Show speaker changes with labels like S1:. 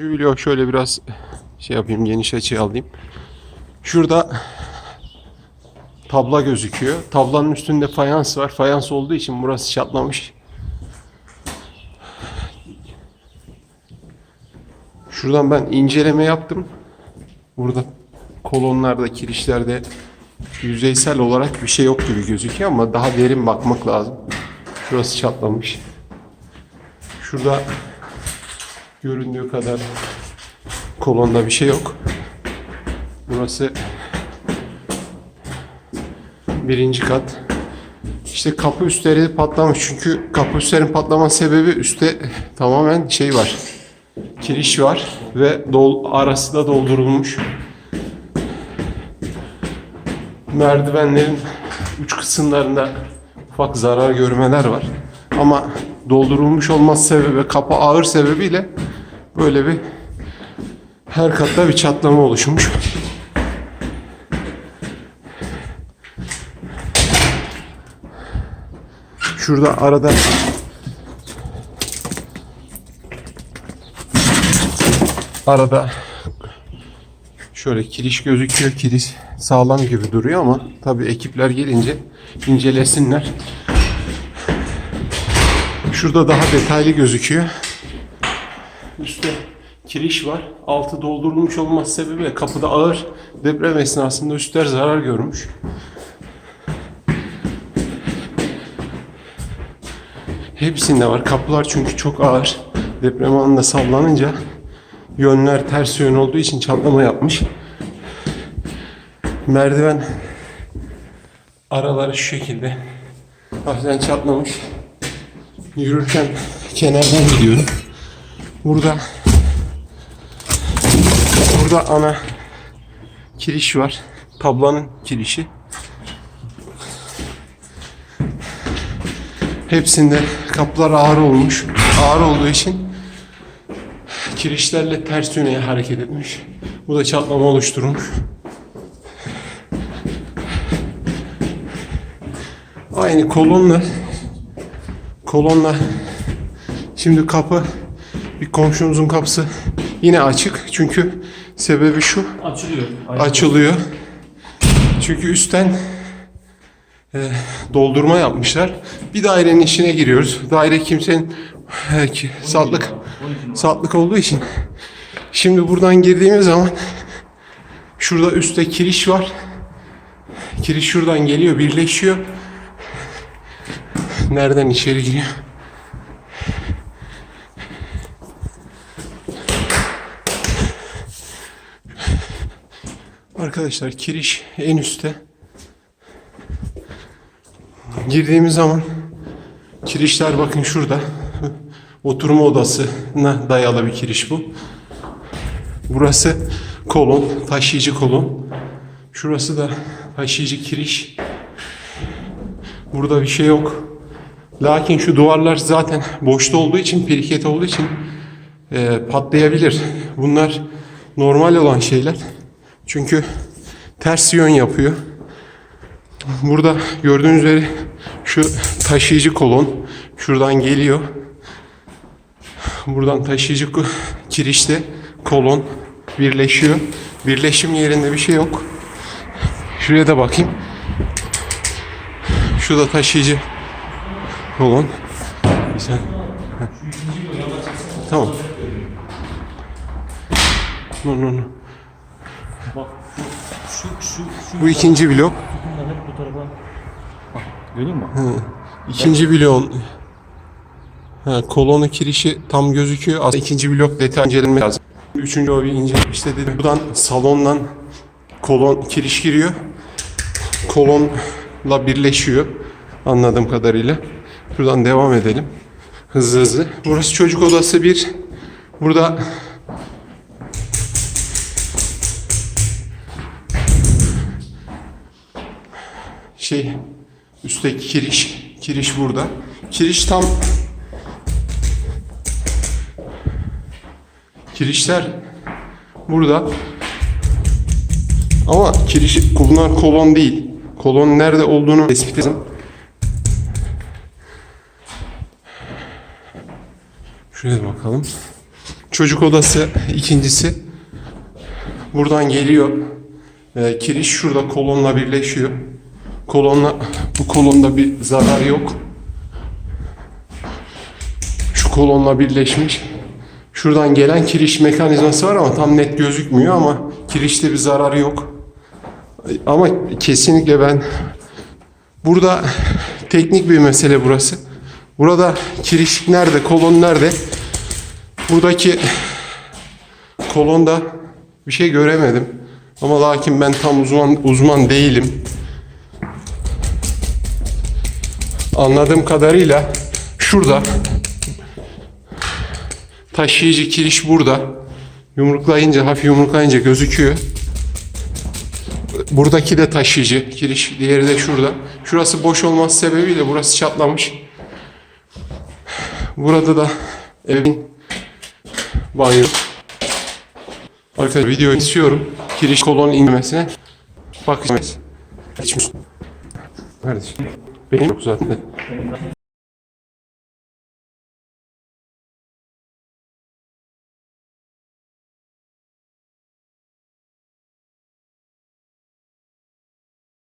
S1: Üçüncü vlog şöyle biraz şey yapayım geniş açı alayım. Şurada tabla gözüküyor. Tablanın üstünde fayans var. Fayans olduğu için burası çatlamış. Şuradan ben inceleme yaptım. Burada kolonlarda, kirişlerde yüzeysel olarak bir şey yok gibi gözüküyor ama daha derin bakmak lazım. Şurası çatlamış. Şurada göründüğü kadar kolonda bir şey yok. Burası birinci kat. İşte kapı üstleri patlamış çünkü kapı üstlerin patlama sebebi üstte tamamen şey var. Kiriş var ve dol arası da doldurulmuş. Merdivenlerin uç kısımlarında ufak zarar görmeler var. Ama doldurulmuş olması sebebi, kapı ağır sebebiyle böyle bir her katta bir çatlama oluşmuş. Şurada arada arada şöyle kiriş gözüküyor. Kiriş sağlam gibi duruyor ama tabii ekipler gelince incelesinler. Şurada daha detaylı gözüküyor. Üstte kiriş var. Altı doldurulmuş olması sebebiyle kapıda ağır deprem esnasında üstler zarar görmüş. Hepsinde var. Kapılar çünkü çok ağır. Deprem anında sallanınca yönler ters yön olduğu için çatlama yapmış. Merdiven araları şu şekilde hafiften çatlamış. Yürürken kenardan gidiyorum. Burada burada ana kiriş var. Tablanın kirişi. Hepsinde kapılar ağır olmuş. Ağır olduğu için kirişlerle ters yöne hareket etmiş. Bu da çatlama oluşturmuş. Aynı kolonla kolonla şimdi kapı bir komşumuzun kapısı yine açık çünkü sebebi şu
S2: Açılıyor.
S1: açılıyor. Çünkü üstten e, doldurma yapmışlar. Bir dairenin içine giriyoruz. Daire kimsenin e, ki- satlık satlık olduğu için. Şimdi buradan girdiğimiz zaman şurada üstte kiriş var. Kiriş şuradan geliyor, birleşiyor. Nereden içeri giriyor? Arkadaşlar kiriş en üstte. Girdiğimiz zaman kirişler bakın şurada. Oturma odasına dayalı bir kiriş bu. Burası kolon, taşıyıcı kolon. Şurası da taşıyıcı kiriş. Burada bir şey yok. Lakin şu duvarlar zaten boşta olduğu için, piriket olduğu için e, patlayabilir. Bunlar normal olan şeyler. Çünkü ters yön yapıyor. Burada gördüğünüz üzere şu taşıyıcı kolon şuradan geliyor. Buradan taşıyıcı kirişte kolon birleşiyor. Birleşim yerinde bir şey yok. Şuraya da bakayım. Şurada taşıyıcı kolon. Sen. Tamam. No, no, no.
S2: Şu
S1: Bu ikinci blok.
S2: bunlar hep bu tarafa. Bak görüyor musun?
S1: İkinci bloğun ha, kolonu kirişi tam gözüküyor. Aslında ikinci blok detay incelenmesi lazım. Üçüncü o bir ince işte dedim. Buradan salondan kolon kiriş giriyor. Kolonla birleşiyor. Anladığım kadarıyla. Buradan devam edelim. Hızlı hızlı. Burası çocuk odası bir. Burada şey üstteki kiriş kiriş burada. Kiriş tam kirişler burada. Ama kiriş bunlar kolon değil. Kolon nerede olduğunu tespit edin. Şuraya bakalım. Çocuk odası ikincisi. Buradan geliyor. Ee, kiriş şurada kolonla birleşiyor. Kolonla bu kolonda bir zarar yok. Şu kolonla birleşmiş. Şuradan gelen kiriş mekanizması var ama tam net gözükmüyor ama kirişte bir zararı yok. Ama kesinlikle ben burada teknik bir mesele burası. Burada kiriş nerede, kolon nerede? Buradaki kolonda bir şey göremedim. Ama lakin ben tam uzman uzman değilim. Anladığım kadarıyla şurada taşıyıcı kiriş burada. Yumruklayınca, hafif yumruklayınca gözüküyor. Buradaki de taşıyıcı kiriş, diğeri de şurada. Şurası boş olması sebebiyle burası çatlamış. Burada da evin banyo. Arkadaşlar video istiyorum. Kiriş kolon inmesine. Bak. Kardeşim. Benim yok zaten.